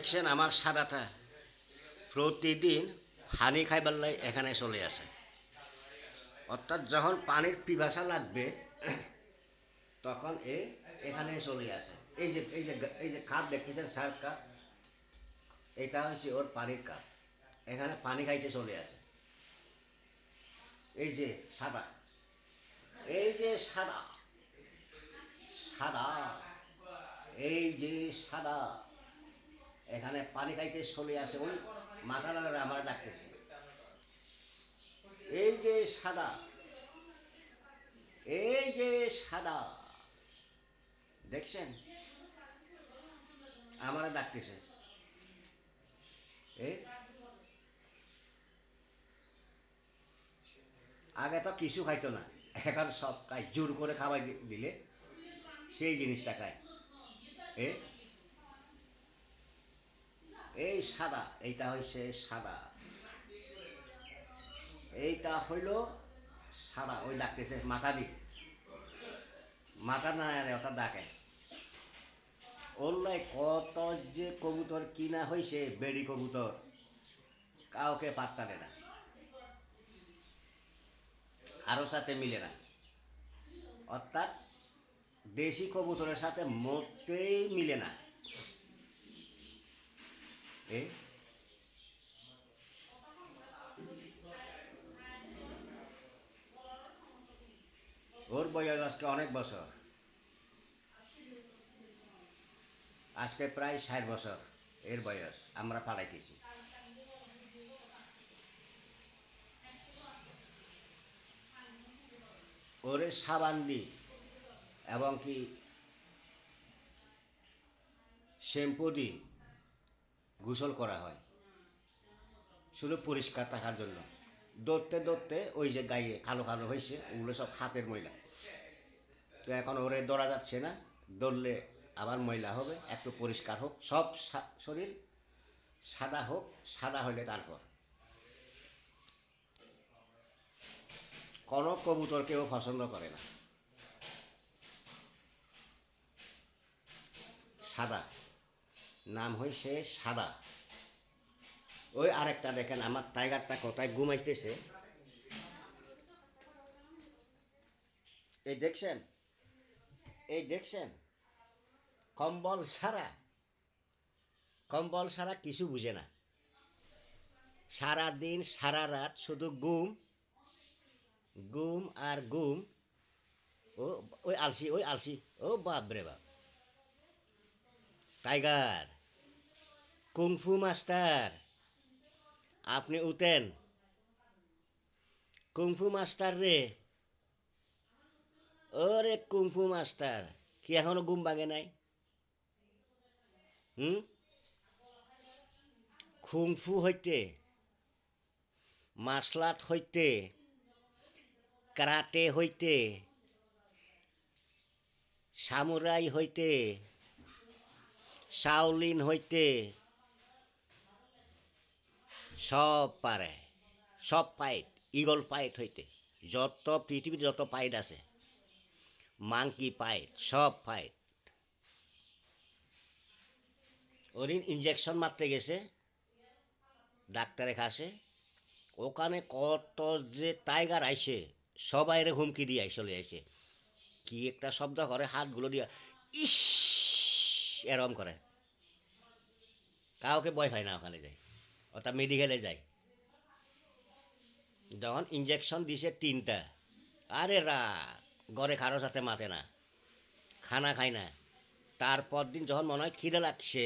দেখছেন আমার সাদাটা প্রতিদিন পানি খাইবার লাই এখানে চলে আসে। অর্থাৎ যখন পানির পিপাসা লাগবে, তখন এ এখানে চলে আসে। এই যে এই যে এই যে কাপ দেখতেছেন, সার কাপ এটা হচ্ছে ওর পানির কাপ এখানে পানি খাইতে চলে আসে। এই যে সাদা, এই যে সাদা সাদা, এই যে সাদা। এখানে পানি খাইতে চলে আসে ওই মাথা লাগা আমার ডাকতেছে। এই যে সাদা, এই যে সাদা, দেখছেন? আমার ডাকতেছে। আগে তো কিছু খাইতো না, এখন সব খাই জোর করে খাওয়াই দিলে সেই জিনিসটা খায়। এ? এই সাদা, এইটা হইছে সাদা। এইটা হইল সাদা, ওই ডাকতেছে মাথা দিক মাথা না ওটা ডাকে। ওল্লাই কত যে কবুতর কিনা হয়েছে বেড়ি কবুতর, কাউকে পাত্তা দেয় না। কারোর সাথে মিলে না। অর্থাৎ দেশি কবুতরের সাথে মোটেই মিলে না। এ? ওর বয়স আজকে অনেক বছর। আজকে প্রায় ষাট বছর এর বয়স, আমরা পালাইতেছি। ওরে সাবান দি, এবং কি শ্যাম্পু দি। গোসল করা হয়। শুধু পরিষ্কার থাকার জন্য। দৌড়তে দৌড়তে ওই যে গায়ে কালো কালো হয়েছে, ওগুলো সব হাতের ময়লা। তো এখন ওরে দৌড়া যাচ্ছে না, দৌড়লে আবার ময়লা হবে, একটু পরিষ্কার হোক, সব শরীর সাদা হোক, সাদা হলে তারপর। কোনো কবুতর কেউ পছন্দ করে না। সাদা। নাম হয়েছে সাদা। ওই আরেকটা দেখেন, আমার টাইগারটা কোথায় ঘুমাইতেছে। এই দেখছেন? এই দেখছেন? কম্বল সারা। কম্বল ছাড়া কিছু বুঝে না। সারা দিন সারা রাত শুধু গুম গুম আর গুম ও, ওই আলসি ওই আলসি। ও বাপ রে বাপ। টাইগার। কুংফু মাস্টার, আপনি উঠেন। কুংফু মাস্টার রে। ওরে কুংফু মাস্টার, কি এখনও ঘুম ভাঙে নাই? হুম? খুংফু হইতে মাসলাত হইতে, কারাটে হইতে, সামুরাই হইতে, শাওলিন হইতে সব পারে। সব পাইট ইগল পাইট হইতে। যত পৃথিবীর যত পাইট আছে, মাংকি পাইট, সব পাইট। ওদিন ইঞ্জেকশন মারতে গেছে ডাক্তারের কাছে ওখানে কত যে টাইগার আইছে সবাই রে হুমকি দিয়ে চলে আইছে কি একটা শব্দ করে, হাতগুলো দিয়ে, ইস, এরম করে। কাউকে ভয় পায় না ওখানে যায় ওটা মেডিকেলে যায় যখন ইঞ্জেকশন দিছে তিনটা, আরে রা ঘরে কারও সাথে মাতে না, খানা খায় না। তারপর দিন যখন মনে হয় খিদে লাগছে,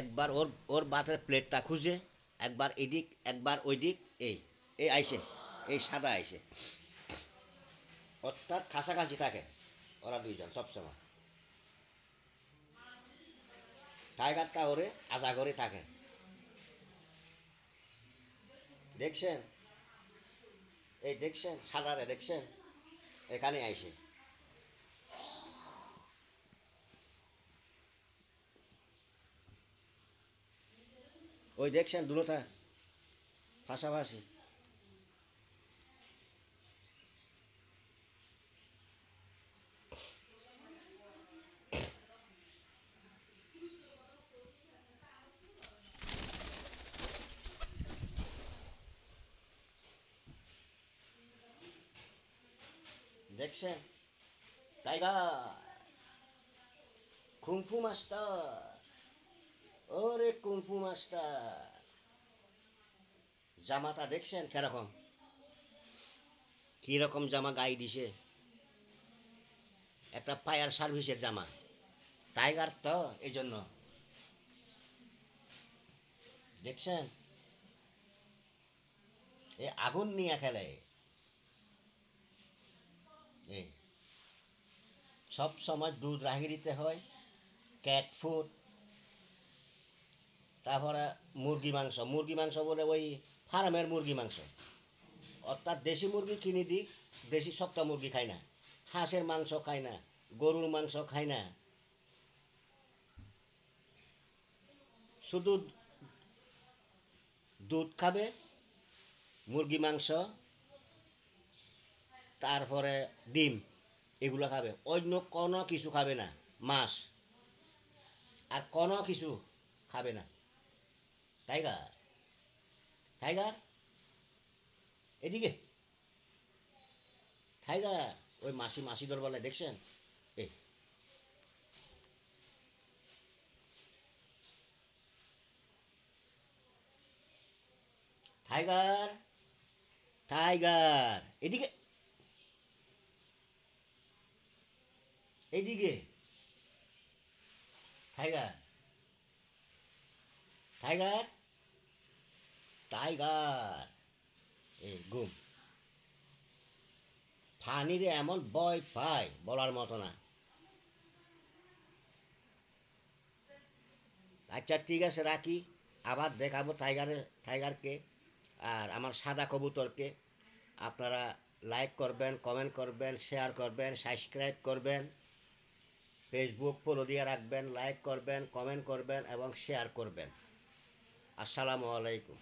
একবার ওর ওর বাতের প্লেটটা খুঁজে, একবার এদিক, একবার ওই দিক এই এই আইসে, এই সাদা আইসে। অর্থাৎ কাছাকাছি থাকে, ওরা দুইজন সবসময়। টাইগারটা ওরে আজা করে থাকে। দেখছেন? এই দেখছেন? সাদারে দেখছেন? এখানে আইসে। ওই দেখছেন দূরতা পাশাপাশি দেখছেন টাইগার কুমফু মাস্টার ওরে কুমফু মাস্টার জামাটা দেখছেন কীরকম? কীরকম জামা গায়ে দিছে? একটা ফায়ার সার্ভিসের জামা। টাইগার তো এই জন্য দেখছেন? এ আগুন নিয়ে খেলে। এই সব সময় দুধ রাখি দিতে হয় ক্যাট ফুড তারপরে মুরগি মাংস। মুরগি মাংস বলে ওই ফার্মের মুরগি মাংস। অর্থাৎ দেশি মুরগি কিনে দিই, দেশি সবটা মুরগি খায় না। হাঁসের মাংস খায় না, গরুর মাংস খায় না। শুধু দুধ খাবে, মুরগি মাংস তারপরে ডিম, এগুলো খাবে। অন্য কোনো কিছু খাবে না, মাছ। আর কোনো কিছু খাবে না। টাইগার টাইগার, এদিকে। টাইগার, ওই মাসি মাসি দরবারে দেখছেন? টাইগার টাইগার, এদিকে। এদিকে। টাইগার টাইগার টাইগার ঘুম ফানিরে এমন ভয় পায় বলার মতো না। আচ্ছা ঠিক আছে, রাখি। আবার দেখাবো টাইগারে টাইগারকে আর আমার সাদা কবুতরকে। আপনারা লাইক করবেন কমেন্ট করবেন শেয়ার করবেন সাবস্ক্রাইব করবেন। ফেসবুক ফলো দিয়ে রাখবেন লাইক করবেন কমেন্ট করবেন এবং শেয়ার করবেন। আসসালামু আলাইকুম।